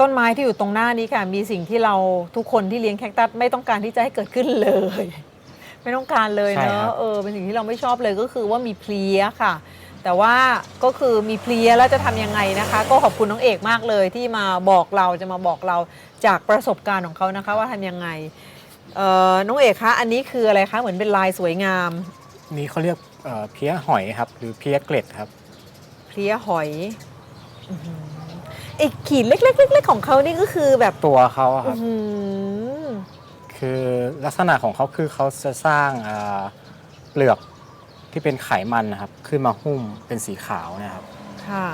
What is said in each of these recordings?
ต้นไม้ที่อยู่ตรงหน้านี้ค่ะ มีสิ่งที่เราทุกคนที่เลี้ยงแคคตัสไม่ต้องการที่จะให้เกิดขึ้นเลย ไม่ต้องการเลยใช่เนครัอะบ เออเป็นสิ่งที่เราไม่ชอบเลยก็คือว่ามีเพลียค่ะ แต่ว่าก็คือมีเพลียแล้วจะทำยังไงนะคะ ก็ขอบคุณน้องเอกมากเลยที่มาบอกเราจะมาบอกเราจากประสบการณ์ของเขานะคะ ว่าทำยังไงเอ่อน้องเอกคะอันนี้คืออะไรคะเหมือนเป็นลายสวยงามนี่เขาเรียกเอ่อเพี้ยหอยครับ หรือเพี้ยเกล็ดครับ เพลียหอยอื้อหือ ไอ้ขีดเล็กๆเล็กๆของเขานี่ก็คือแบบตัวเขาอะคอื้รับอหือคือลักษณะของเขาคือเขาจะสร้างอ่าเปลือกที่เป็นไขมันนะครับขึ้นมาหุ้มเป็นสีขาวนะครับ ค่ะ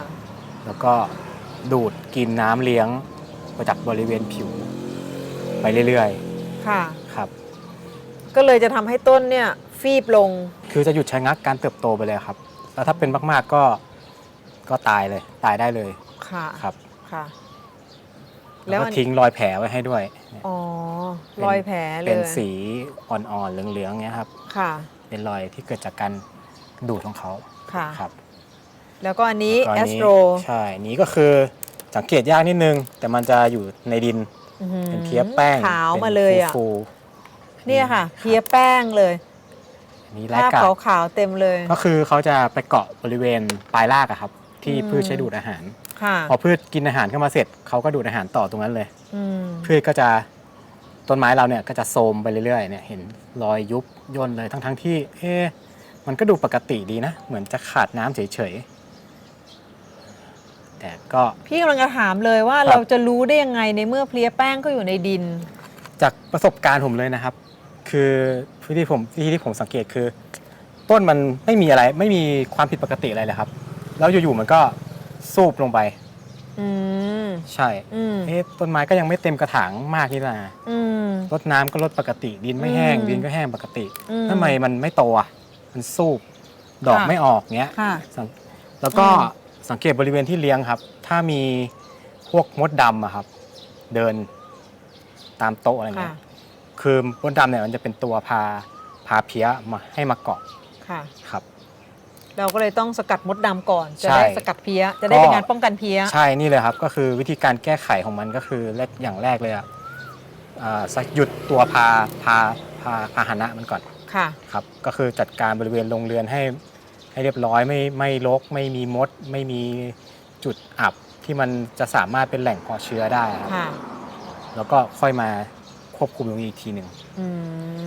แล้วก็ดูดกินน้ำเลี้ยงมาจากบริเวณผิว ไปเรื่อยค่ะ ๆครับ ก็เลยจะทำให้ต้นเนี่ยฟีบลง คือจะหยุดชะงักการเติบโตไปเลยครับ แล้วถ้าเป็นมากๆก็ก็ตายเลย ตายได้เลยค่ะ ครับ ค่ะ แล้แล้ววก็อัน ทิ้งรอยแผลไว้ให้ด้วยอ๋อรอยแผลเลยเป็นสีอ่อนๆเหลืองๆเงี้ยครับ ค่ะ เป็นรอยที่เกิดจากการดูดของเขาค่ะ ครับแล้วก็อันนี้แล้วแอก็สนี้โตรใช่อันนี้ก็คือสังเกตยากนิดนึง แต่มันจะอยู่ในดินเป็นเพี้ยแป้งขาวป็นมาเลยอะฟูเนี่ยค่ะๆเพี้ยแป้งเลยอันนี้ไร้ภาพกาดขาวๆเต็มเลย ก็คือเขาจะไปเกาะบริเวณปลายรากอะครับ ที่อืม พืชใช้ดูดอาหาร ค่ะพอพืชกินอาหารเข้ามาเสร็จเขาก็ดูดอาหารต่อตรงนั้นเลย อืมพืชก็จะต้นไม้เราเนี่ยก็จะโทรมไปเรื่อยๆเนี่ยเห็นรอยยุบย่นเลยทั้งๆที่ เอ๊ะมันก็ดูปกติดีนะ เหมือนจะขาดน้ำเฉยๆ แต่ก็ พี่กำลังจะถามเลยว่าครับ เราจะรู้ได้ยังไงในเมื่อเพลียแป้งก็อยู่ในดิน จากประสบการณ์ผมเลยนะครับ คือวิธีผมวิธีที่ผมสังเกตคือ ต้นมันไม่มีอะไรไม่มีความผิดปกติอะไรเลยครับ แล้วอยู่ๆมันก็ สูบลงไป อืมใช่ อืมเอ๊ะต้นไม้ก็ยังไม่เต็มกระถางมากนี่นะอืม รดน้ำก็ลดปกติ ดินไม่แห้ง อืม ดินก็แห้งปกติอืทำไมมันไม่โตอะมันสูบดอกค่ะ ไม่ออกเงี้ย ค่ะ สังแล้วก็อืม สังเกตบริเวณที่เลี้ยงครับ ถ้ามีพวกมดดำอะครับ เดินตามโต๊ะอะไรเงี้ค่ะยคือมดดำเนี่ยมันจะเป็นตัวพาพาเพี้ยมาให้มาเกาะค่ะ ครับ เราก็เลยต้องสกัดมดดำก่อน จะใช่ได้สกัดเพี้ย จะได้เป็นการป้องกันเพี้ย ใช่นี่เลยครับก็คือวิธีการแก้ไขของมันก็คือแรกอย่างแรกเลยอะอ่าสักหยุดตัวพาพาพาพาหนะมันก่อนค่ะ ครับ ก็คือจัดการบริเวณโรงเรือนให้ให้เรียบร้อยไม่ไม่รกไม่มีมด ไม่มีจุดอับที่มันจะสามารถเป็นแหล่งเพาะเชื้อได้ครับค่ะ แล้วก็ค่อยมาควบคุมตรงนี้อีกทีหนึ่ง อื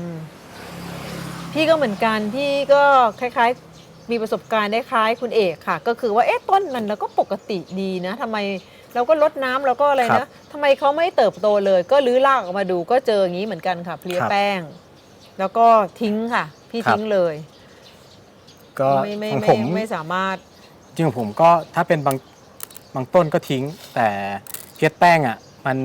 มพี่ก็เหมือนกันพี่ก็คล้ายๆ มีประสบการณ์ได้คล้ายคุณเอกค่ะ ก็คือว่าเอ๊ะต้นมันแล้วก็ปกติดีนะทำไมเราก็ลดน้ำแล้วก็อะไรนะทำไมเขาไม่เติบโตเลย ก็ลื้อรากออกมาดูก็เจออย่างนี้เหมือนกันค่ะเพลียแป้ง แล้วก็ทิ้งค่ะ พี่ทิ้งเลยก็ไม่ไม่ของไม่ผมไม่สามารถ จริงของผมก็ถ้าเป็นบางบางต้นก็ทิ้ง แต่เพี้ยแป้งอะมัน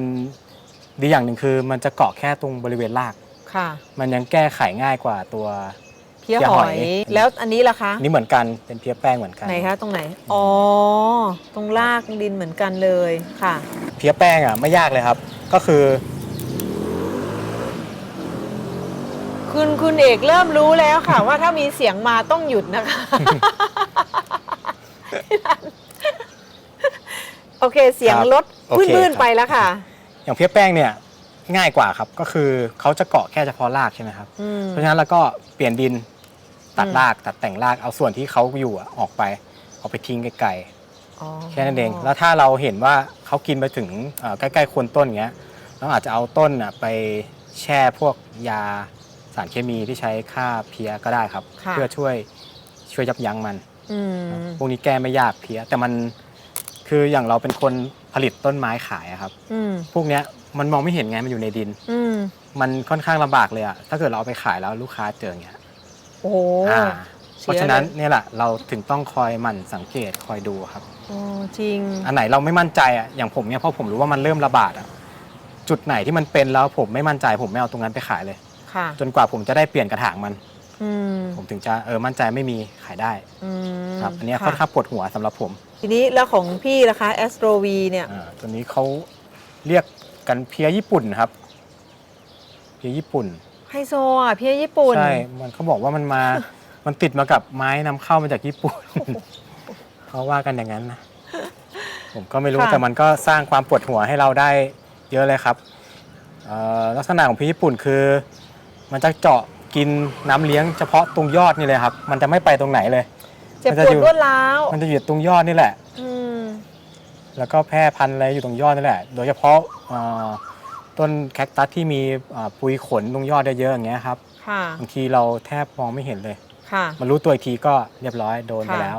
ดีอย่างหนึ่งคือมันจะเกาะแค่ตรงบริเวณราก ค่ะ มันยังแก้ไขง่ายกว่าตัว เพี้ยเพี้ยหหออยยแล้วอันนี้ล่ะคะนี่เหมือนกันเป็นเพี้ยแป้งเหมือนกันไหนคะตรงไหนอ๋อตรงรากดินเหมือนกันเลยค่ะ เพี้ยแป้งอะไม่ยากเลยครับ ก็คือ คุณคุณเอกเริ่มรู้แล้วค่ะ ว่าถ้ามีเสียงมาต้องหยุดนะคะโอเคเสียงครับลดโอเคพื้นครับๆไปแล้วค่ะ อย่างเพี้ยแป้งเนี่ยง่ายกว่าครับก็คือเขาจะเกาะแค่เฉพาะรากใช่ไหมครับ อืมเพราะฉะนั้นเราก็เปลี่ยนดิน ตัดอืมรากตัดแต่งรากเอาส่วนที่เขาอยู่อะออกไปเอาไปทิ้งไกลอ๋อๆแค่นั้นเอง แล้วถ้าเราเห็นว่าเขากินไปถึงเอ่อใกล้ๆโคนต้นอย่างเงี้ยเราอาจจะเอาต้นอะไปแช่พวกยาสารเคมีที่ใช้ฆ่าเพี้ยก็ได้ครับ ค่ะ เพื่อช่วยช่วยยับยั้งมัน อืม พวกนี้แก้ไม่ยากเพี้ยแต่มันคืออย่างเราเป็นคนผลิตต้นไม้ขายอะครับ อืม พวกเนี้ยมันมองไม่เห็นไงมันอยู่ในดิน อืม มันค่อนข้างลำบากเลยอะถ้าเกิดเราเอาไปขายแล้วลูกค้าเจออย่างเงี้ย โอ้โหอ่าเสียเพราะฉะนั้นเลยเนี่ยแหละเราถึงต้องคอยหมั่นสังเกตคอยดูครับ โอ้จริง อันไหนเราไม่มั่นใจอะอย่างผมเนี่ยพอผมรู้ว่ามันเริ่มระบาดอะจุดไหนที่มันเป็นแล้วผมไม่มั่นใจผมไม่เอาตรงนั้นไปขายเลย ค่ะ จนกว่าผมจะได้เปลี่ยนกระถางมัน อืมผมถึงจะเออมั่นใจไม่มีขายได้อืมครับ อันเนี้ยค่ะค่อนข้างปวดหัวสำหรับผมทีนี้แล้วของพี่ล่ะคะแอสโตรวีเนี่ย อ่าตัวนี้เขาเรียกกันเพียญี่ปุ่นครับ เพียญี่ปุ่น ไฮโซอะเพี้ยญี่ปุ่น ใช่ มันเขาบอกว่ามันมา มันติดมากับไม้นำเข้ามาจากญี่ปุ่น เขาว่ากันอย่างนั้นนะ ผมก็ไม่รู้ค่ะ แต่มันก็สร้างความปวดหัวให้เราได้เยอะเลยครับเอ่อลักษณะของพริกญี่ปุ่นคือ มันจะเจาะกินน้ำเลี้ยงเฉพาะตรงยอดนี่เลยครับ มันจะไม่ไปตรงไหนเลย เจ็บมันปจะวอยู่ดรวดร้าวมันจะอยู่ตรงยอดนี่แหละ อืมแล้วก็แพร่พันธุ์อะไรอยู่ตรงยอดนี่แหละ โดยเฉพาะเอ่อ ต้นแคคตัสที่มีเอ่อปุยขนตรงยอดเยอะๆอย่างเงี้ยครับค่ะ บางทีเราแทบมองไม่เห็นเลยค่ะ มารู้ตัวอีกทีก็เรียบร้อยโดนไปค่ะ แล้ว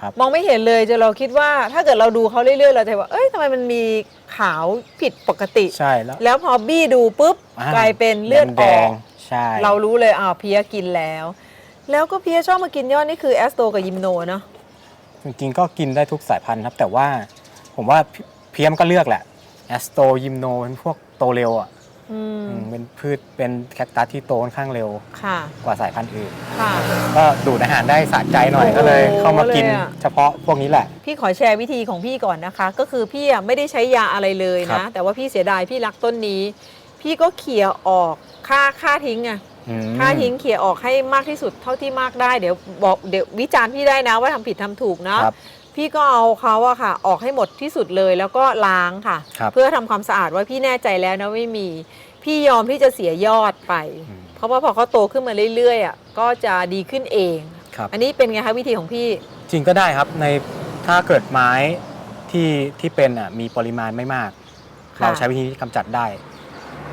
ครับ มองไม่เห็นเลยจะเราคิดว่าถ้าเกิดเราดูเขาเรื่อยๆ เราจะว่า เอ้ยทำไมมันมีขาวผิดปกติ ใช่แล้วแล้วพอบี้ดูปุ๊บอ่ากลายเป็นเลือดแดอองก ๆใช่เรารู้เลยอ้าวเพียกินแล้ว แล้วก็เพียชอบมากินยอดนี่คือแอสโตกับยิมโนเนาะ จริงๆก็กินได้ทุกสายพันธุ์ครับ แต่ว่าผมว่าเพียมก็เลือกแหละแอสโตยิมโนเป็นพวก โตเร็วอะอืมอืมเป็นพืชเป็นแคคตัสที่โตค่อนข้างเร็วค่ะ กว่าสายพันธุ์อื่น ค่ะ ก็ดูดอาหารได้สะใจหน่อยโอ้โหก็เลย เข้ามากินเลยอะ เฉพาะพวกนี้แหละ พี่ขอแชร์วิธีของพี่ก่อนนะคะ ก็คือพี่อะไม่ได้ใช้ยาอะไรเลยครันะ บ แต่ว่าพี่เสียดายพี่รักต้นนี้ พี่ก็เขี่ยออกค่าค่าทิ้งไงอืมค่าทิ้งเขี่ยออกให้มากที่สุดเท่าที่มากได้เดี๋ยวบอกเดี๋ยววิจารณ์พี่ได้นะว่าทำผิดทำถูกนะ ครับ พี่ก็เอาเขาอะค่ะ ออกให้หมดที่สุดเลยแล้วก็ล้างค่ะ ครับ เพื่อทำความสะอาดว่าพี่แน่ใจแล้วนะไม่มี พี่ยอมที่จะเสียยอดไป อืมเพราะว่าพอเขาโตขึ้นมาเรื่อยๆอะก็จะดีขึ้นเอง ครับ อันนี้เป็นไงคะวิธีของพี่ จริงก็ได้ครับในถ้าเกิดไม้ที่ที่เป็นอะมีปริมาณไม่มาก ค่ะ เราใช้วิธีที่กำจัดได้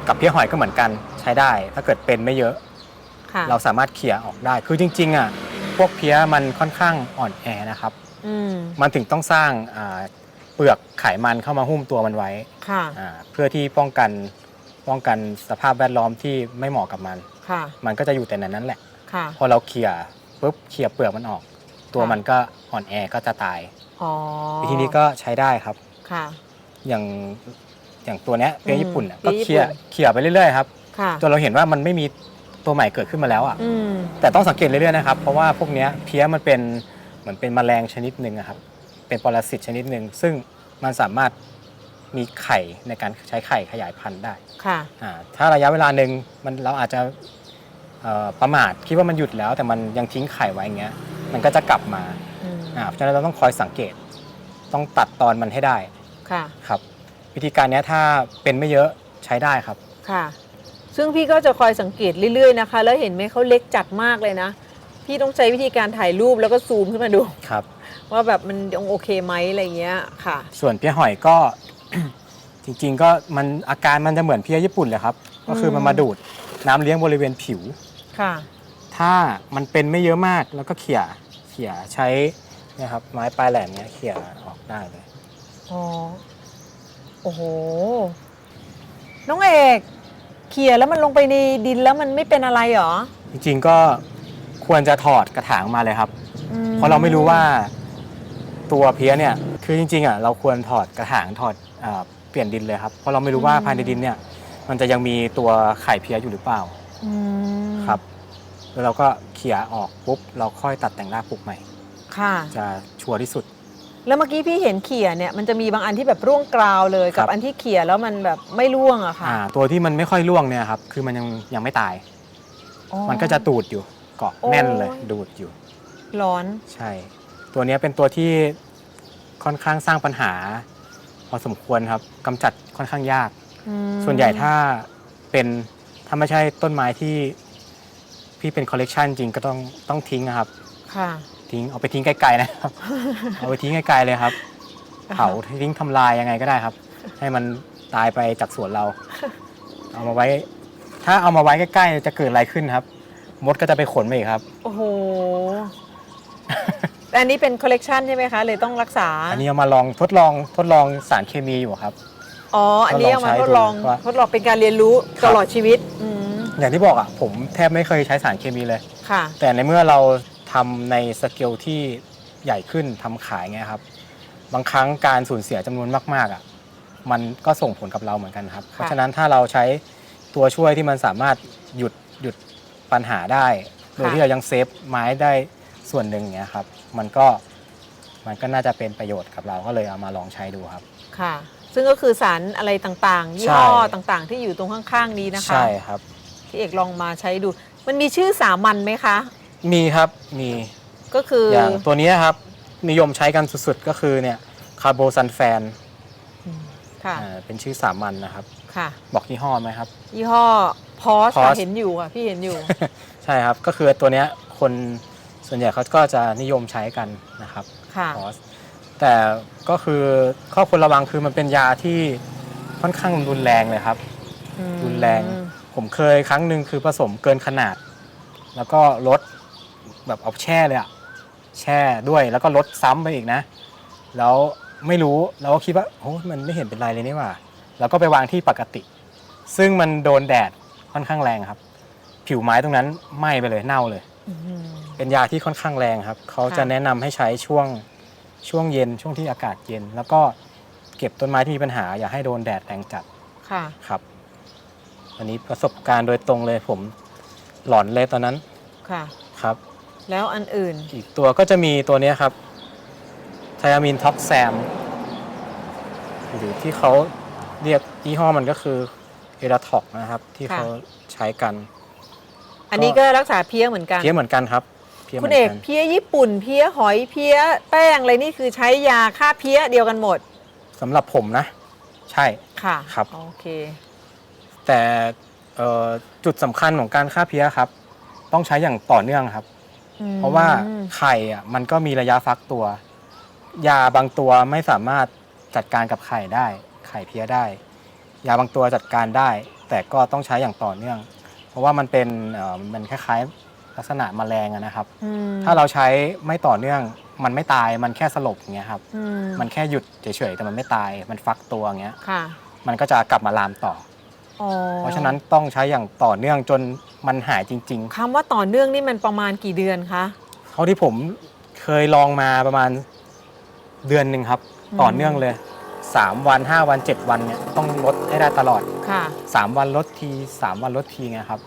กับเพี้ยหอยก็เหมือนกันใช้ได้ ถ้าเกิดเป็นไม่เยอะ ค่ะ เราสามารถเขี่ยออกได้ คือจริงๆอะพวกเพี้ยมันค่อนข้างอ่อนแอนะครับอื มมันถึงต้องสร้างอ่าเปลือกไขมันเข้ามาหุ้มตัวมันไว้ค่ะอ่าเพื่อที่ป้องกันป้องกันสภาพแวดล้อมที่ไม่เหมาะกับมันค่ะมันก็จะอยู่แต่ในนั้นแหละค่ะพอเราเขี่ยปุ๊บเขี่ยเปลือกมันออก ตัวค่ะมันก็อ่อนแอก็จะตายอ๋อวิธีนี้ก็ใช้ได้ครับค่ะอย่างอย่างตัวเนี้ยเปียอืมญี่ปุ่นน่ะเปี๊ก็ยญี่เขี่ยปุ่นเขี่ยไปเรื่อยๆครับค่ะจนเราเห็นว่ามันไม่มีตัวใหม่เกิดขึ้นมาแล้วอะอืมแต่ต้องสังเกตเรื่อยๆนะครับ เพราะว่าพวกเนี้ยเพี้ยมันเป็น เหมือนเป็นแมลงชนิดหนึ่งอะครับ เป็นปรสิตชนิดหนึ่งซึ่งมันสามารถมีไข่ในการใช้ไข่ขยายพันธุ์ได้ค่ะอ่าถ้าระยะเวลาหนึ่งมันเราอาจจะเอ่อประมาทคิดว่ามันหยุดแล้ว แต่มันยังทิ้งไข่ไว้อย่างเงี้ย มันก็จะกลับมาอืมอ่าเพราะฉะนั้นเราต้องคอยสังเกต ต้องตัดตอนมันให้ได้ค่ะครับ วิธีการเนี้ยถ้าเป็นไม่เยอะใช้ได้ครับค่ะ ซึ่งพี่ก็จะคอยสังเกตเรื่อยๆนะคะ แล้วเห็นไหมเขาเล็กจัดมากเลยนะ พี่ต้องใช้วิธีการถ่ายรูปแล้วก็ซูมขึ้นมาดู ครับ ว่าแบบมันยังโอเคไหมอะไรเงี้ยค่ะ ส่วนเพี้ยหอยก็ จริง ๆ ก็มันอาการมันจะเหมือนเพี้ยญี่ปุ่นเลยครับ ก็คือมันมาดูดน้ำเลี้ยงบริเวณผิว ค่ะ ถ้ามันเป็นไม่เยอะมากแล้วก็เขี่ยเขี่ยใช้เนะครับไม้ปลายแหลมเนี้ยเขี่ยออกได้เลย อ๋อ โอ้โห น้องเอก เขี่ยแล้วมันลงไปในดินแล้วมันไม่เป็นอะไรเหรอ จริงๆก็ ควรจะถอดกระถางมาเลยครับ อืมเพราะเราไม่รู้ว่าตัวเพี้ยเนี่ยคือจริงๆอะเราควรถอดกระถางถอดเอ่อเปลี่ยนดินเลยครับเพราะเราไม่รู้ว่าภายในดินเนี่ยมันจะยังมีตัวไข่เพี้ยอยู่หรือเปล่าอืมครับแล้วเราก็เขี่ยออกปุ๊บเราค่อยตัดแต่งรากปลูกใหม่ ค่ะ จะชัวร์ที่สุด แล้วเมื่อกี้พี่เห็นเขี่ยเนี่ยมันจะมีบางอันที่แบบร่วงกราวเลยครักับบอันที่เขี่ยแล้วมันแบบไม่ร่วงอะค่ะอ่าตัวที่มันไม่ค่อยร่วงเนี่ยครับคือมันยังยังไม่ตาย อ๋อมันก็จะตูดอยู่เกาะแน่นเลยโอ้ยดูดอยู่ ร้อน ใช่ ตัวเนี้ยเป็นตัวที่ค่อนข้างสร้างปัญหา พอสมควรครับกำจัดค่อนข้างยาก อืมส่วนใหญ่ถ้าเป็นถ้าไม่ใช่ต้นไม้ที่พี่เป็นคอลเลกชันจริงก็ต้องต้องทิ้งนะครับ ค่ะทิ้งเอาไปทิ้งไกลๆนะครับ เอาไปทิ้งไกลๆเลยครับ เผาทิ้งทำลายยังไงก็ได้ครับ ให้มันตายไปจากสวนเรา เอามาไว้ ถ้าเอามาไว้ใกล้ๆจะเกิดอะไรขึ้นครับ มดก็จะไปขนมาอีกครับ โอ้โห แต่อันนี้เป็นคอลเลกชันใช่ไหมคะ เลยต้องรักษา อันนี้เอามาลองทดลองทดลองสารเคมีอยู่ครับ อ๋อ อันนี้เอามาทดลองว่าทดลองเป็นการเรียนรู้ครับตลอดชีวิตอืมอย่างที่บอกอะ ผมแทบไม่เคยใช้สารเคมีเลย ค่ะ แต่ในเมื่อเราทำในสเกลที่ใหญ่ขึ้นทำขายเงี้ยครับ บางครั้งการสูญเสียจำนวนมาก ๆอะ มันก็ส่งผลกับเราเหมือนกันครับ เพราะฉะนั้นถ้าเราใช้ตัวช่วยที่มันสามารถหยุดหยุด ปัญหาได้ โดยที่เรายังเซฟไม้ได้ส่วนหนึ่งเงี้ยครับ มันก็มันก็น่าจะเป็นประโยชน์กับเราก็เลยเอามาลองใช้ดูครับ ค่ะ ซึ่งก็คือสารอะไรต่างๆยี่ใช่ห้อต่างๆ ที่อยู่ตรงข้างๆนี้นะคะ ใช่ครับพี่เอกลองมาใช้ดู มันมีชื่อสามัญไหมคะ มีครับมีก็คืออย่างตัวนี้ครับ นิยมใช้กันสุดๆก็คือเนี่ยคาร์โบซันแฟนอืมค่ะอ่าเป็นชื่อสามัญนะครับ ค่ะ บอกยี่ห้อไหมครับ ยี่ห้อ พอส Pause เห็นอยู่ค่ะ พี่เห็นอยู่ ใช่ครับ ก็คือตัวเนี้ยคนส่วนใหญ่เขาก็จะนิยมใช้กันนะครับค่ะคอสแต่ก็คือข้อควรระวังคือมันเป็นยาที่ค่อนข้างรุนแรงเลยครับ อืมรุนแรง ผมเคยครั้งหนึ่งคือผสมเกินขนาด แล้วก็ลดแบบเอาแช่เลยอะแช่ด้วยแล้วก็ลดซ้ำไปอีกนะ แล้วไม่รู้เราก็คิดว่าโอ้มันไม่เห็นเป็นไรเลยนี่หว่า แล้วก็ไปวางที่ปกติ ซึ่งมันโดนแดด ค่อนข้างแรงครับ ผิวไม้ตรงนั้นไหม้ไปเลยเน่าเลย อืม เป็นยาที่ค่อนข้างแรงครับ เขาค่ะจะแนะนำให้ใช้ช่วงช่วงเย็นช่วงที่อากาศเย็น แล้วก็เก็บต้นไม้ที่มีปัญหา อย่าให้โดนแดดแรงจัดค่ะ ครับ อันนี้ประสบการณ์โดยตรงเลยผมหลอนเลยตอนนั้นค่ะ ครับ แล้วอันอื่น อีกตัวก็จะมีตัวเนี้ยครับไทามินท็อกแซมหรือที่เขาเรียกยี่ห้อมันก็คือ เอราท็อกนะครับ ที่ค่ะ เขาใช้กัน อันนี้ก็รักษาเพี้ยเหมือนกัน เพี้ยเหมือนกันครับเพี้ยเหคุมืณนเอกกันเพี้ยญี่ปุ่น เพี้ยหอยเพี้ยแป้งอะไรนี่คือใช้ยาฆ่าเพี้ยเดียวกันหมดสำหรับผมนะ ใช่ ค่ะครับ โอเค แต่เอ่อจุดสำคัญของการฆ่าเพี้ยครับ ต้องใช้อย่างต่อเนื่องครับอืมเพราะว่าไข่อะมันก็มีระยะฟักตัว ยาบางตัวไม่สามารถจัดการกับไข่ได้ ไข่เพี้ยได้ ยาบางตัวจัดการได้ แต่ก็ต้องใช้อย่างต่อเนื่อง เพราะว่ามันเป็นเอ่อมันคล้ายๆ ลักษณะแมลงอะนะครับ อืมถ้าเราใช้ไม่ต่อเนื่อง มันไม่ตายมันแค่สลบอย่างเงี้ยครับอืมมันแค่หยุดเฉยๆแต่มันไม่ตายมันฟักตัวอย่างเงี้ยค่ะมันก็จะกลับมาลามต่อ อ๋อเพราะฉะนั้นต้องใช้อย่างต่อเนื่องจนมันหายจริง คำว่าต่อเนื่องนี่มันประมาณกี่เดือนคะๆ เท่าที่ผมเคยลองมาประมาณเดือนหนึ่งครับอืมต่อเนื่องเลย 3 วัน 5 วัน 7 วันเนี่ยต้องลดให้ได้ตลอด ค่ะ 3 วันลดที 3 วันลดทีไงครับ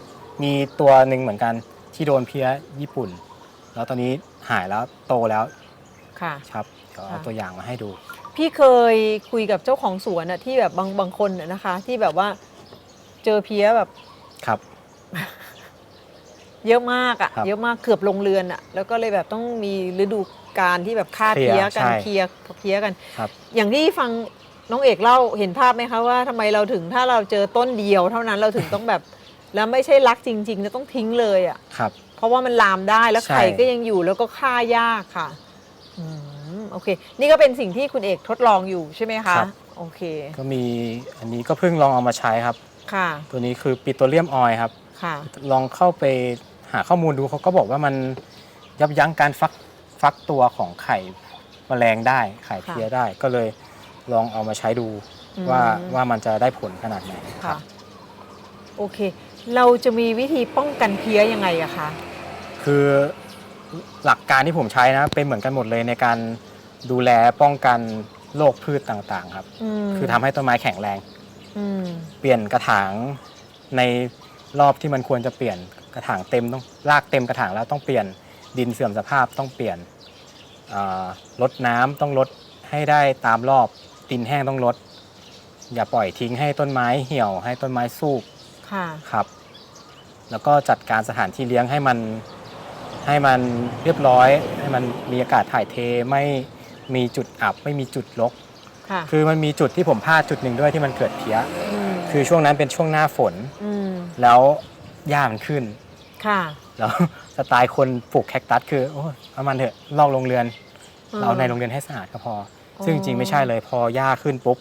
มีตัวหนึ่งเหมือนกันที่โดนเพี้ยญี่ปุ่น แล้วตอนนี้หายแล้วโตแล้วค่ะ ครับเดี๋ยวเอาค่ะ ตัวอย่างมาให้ดู พี่เคยคุยกับเจ้าของสวนอะที่แบบบางบางคนอะนะคะ ที่แบบว่าเจอเพี้ยแบบครับ เยอะมากอะครับ เยอะมากเกือบลงเรือนอะแล้วก็เลยแบบต้องมีฤดู การที่แบบฆ่าเคลีเพี้ยยร์กันใช่เคลียร์เพี้ยกัน ครับ อย่างที่ฟังน้องเอกเล่าเห็นภาพไหมคะว่าทำไมเราถึงถ้าเราเจอต้นเดียว เท่านั้นเราถึงต้องแบบ แล้วไม่ใช่รักจริงๆจะต้องทิ้งเลยอะครับ เพราะว่ามันลามได้แล้วใช่ ไข่ก็ยังอยู่แล้วก็ฆ่ายากค่ะอืมโอเค นี่ก็เป็นสิ่งที่คุณเอกทดลองอยู่ใช่ไหมคะ โอเคก็มีอันนี้ก็เพิ่งลองเอามาใช้ครับ ค่ะตัวนี้คือปิโตรเลียมออยล์ครับ ค่ะ ลองเข้าไปหาข้อมูลดูเขาก็บอกว่ามันยับยั้งการฟัก ฟักตัวของไข่แมลงได้ไข่เพี้ยได้ ก็เลยลองเอามาใช้ดูอืมว่าว่ามันจะได้ผลขนาดไหนคค่ะรับโอเค เราจะมีวิธีป้องกันเพี้ยยังไงอะคะ คือหลักการที่ผมใช้นะ เป็นเหมือนกันหมดเลยในการดูแลป้องกันโรคพืชต่างๆ ครับ อืมคือทำให้ต้นไม้แข็งแรง อืมเปลี่ยนกระถางในรอบที่มันควรจะเปลี่ยนกระถางเต็มต้องรากเต็มกระถางแล้วต้องเปลี่ยน ดินเสื่อมสภาพต้องเปลี่ยนอ่าลดน้ำต้องลดให้ได้ตามรอบดินแห้งต้องลด อย่าปล่อยทิ้งให้ต้นไม้เหี่ยวให้ต้นไม้สูบค่ะครับ แล้วก็จัดการสถานที่เลี้ยงให้มันให้มันเรียบร้อย ให้มันมีอากาศถ่ายเทไม่มีจุดอับไม่มีจุดรกค่ะคือมันมีจุดที่ผมพลาดจุดหนึ่งด้วยที่มันเกิดเพี้ยมคือช่วงนั้นเป็นช่วงหน้าฝนอืมแล้วหญ้ามันขึ้นค่ะ แล้วสไตล์คนปลูกแคคตัสคือโอ้ยเอามันเถอะลอกโรงเรือน เราในโรงเรือนให้สะอาดก็พอ ซึ่งจริงๆไม่ใช่เลยพอหญ้าขึ้นปุ๊บ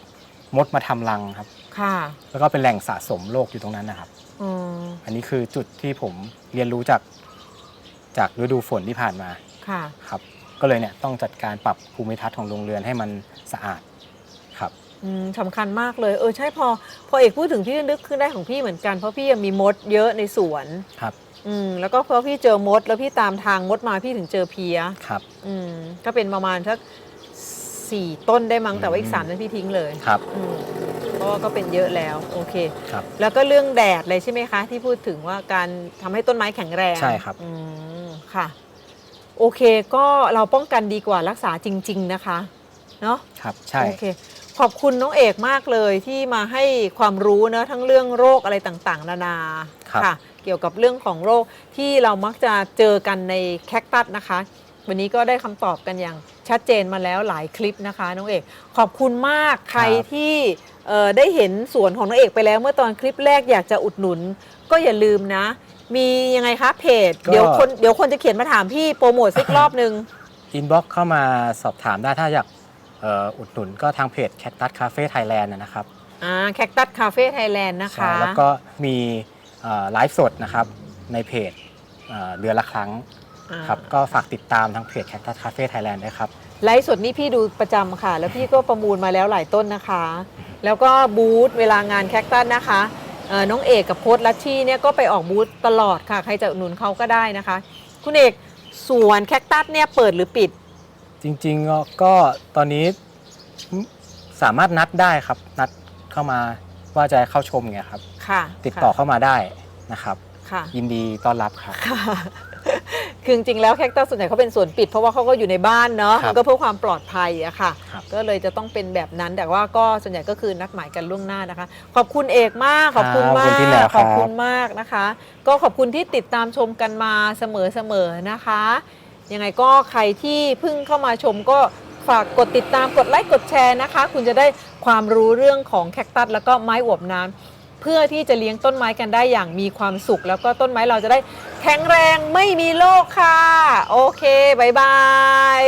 มดมาทำรังครับ ค่ะ แล้วก็เป็นแหล่งสะสมโรคอยู่ตรงนั้นนะครับอืมอันนี้คือจุดที่ผมเรียนรู้จากจากฤดูฝนที่ผ่านมา ค่ะ ครับ ก็เลยเนี่ยต้องจัดการปรับภูมิทัศน์ของโรงเรือนให้มันสะอาด ครับอืมสำคัญมากเลย เออใช่พอ พอเอกพูดถึงพี่นึกขึ้นได้ของพี่เหมือนกัน เพราะพี่ยังมีมดเยอะในสวน ครับ อืมแล้วก็เพราะพี่เจอมด แล้วพี่ตามทางมดมาพี่ถึงเจอเพี้ยครับ อืมก็เป็นประมาณสักสี่ต้นได้มั้งแต่ว่าอีกอืมสามนั้นพี่ทิ้งเลยครับ อืมเพราะว่าก็เป็นเยอะแล้วโอเค ครับ แล้วก็เรื่องแดดเลยใช่ไหมคะ ที่พูดถึงว่าการทำให้ต้นไม้แข็งแรงใช่ครับ อืมค่ะ โอเคก็เราป้องกันดีกว่ารักษาจริง ๆนะคะ เนาะ ครับ ใช่ โอเค ขอบคุณน้องเอกมากเลยที่มาให้ความรู้เนอะทั้งเรื่องโรคอะไรต่างๆ นานาครับค่ะ เกี่ยวกับเรื่องของโรคที่เรามักจะเจอกันในแคคตัสนะคะ วันนี้ก็ได้คำตอบกันอย่างชัดเจนมาแล้วหลายคลิปนะคะน้องเอก ขอบคุณมากใครที่เอ่อได้เห็นสวนของน้องเอกไปแล้ว เมื่อตอนคลิปแรกอยากจะอุดหนุน ก็อย่าลืมนะ มียังไงคะเพจ ก็ เดี๋ยวคนเดี๋ยวคนจะเขียนมาถามพี่โปรโมทสักรอบนึง อินบ็อกเข้ามาสอบถามได้ถ้าอยากเอ่ออุดหนุนก็ทางเพจ Cactus Cafe Thailand นะครับอ่าแคคตัสคาเฟ่ไทยแลนด์นะคะใช่แล้วก็มีเอ่อ ไลฟ์สดนะครับในเพจเอ่อเดือนละครั้งอ่าครับก็ฝากติดตามทางเพจ Cactus Cafe Thailand ด้วยครับไลฟ์สดนี่พี่ดูประจำค่ะ แล้วพี่ก็ประมูลมาแล้วหลายต้นนะคะ แล้วก็บูธเวลางานแคคตัสนะคะเอ่อน้องเอกกับโค้ดลัชชี่เนี่ยก็ไปออกบูธตลอดค่ะ ใครจะอุดหนุนเขาก็ได้นะคะ คุณเอกสวนแคคตัสเนี่ยเปิดหรือปิด จริงๆก็ก็ตอนนี้สามารถนัดได้ครับ นัดเข้ามาว่าจะเข้าชมเงี้ยครับ ค่ะติดต่อค่ะเข้ามาได้นะครับค่ะยินดีต้อนรับครับ ค่ะ คือจริงๆแล้วแคคตัสส่วนใหญ่เขาเป็นสวนปิด เพราะว่าเขาก็อยู่ในบ้านเนาะครับมันก็เพื่อความปลอดภัยอะค่ะ ครับ ก็เลยจะต้องเป็นแบบนั้นแต่ว่าก็ส่วนใหญ่ก็คือนัดหมายกันล่วงหน้านะคะ ขอบคุณเอกมากขอบคุณครับมาขอบคุณพี่แหนกวครับขอบคุณมากนะคะ ก็ขอบคุณที่ติดตามชมกันมาเสมอๆนะคะ ยังไงก็ใครที่เพิ่งเข้ามาชมก็ฝากกดติดตามกดไลค์กดแชร์นะคะ คุณจะได้ความรู้เรื่องของแคคตัสแล้วก็ไม้อวบน้ำเพื่อที่จะเลี้ยงต้นไม้กันได้อย่างมีความสุข แล้วก็ต้นไม้เราจะได้แข็งแรงไม่มีโรคค่ะ โอเคบายบาย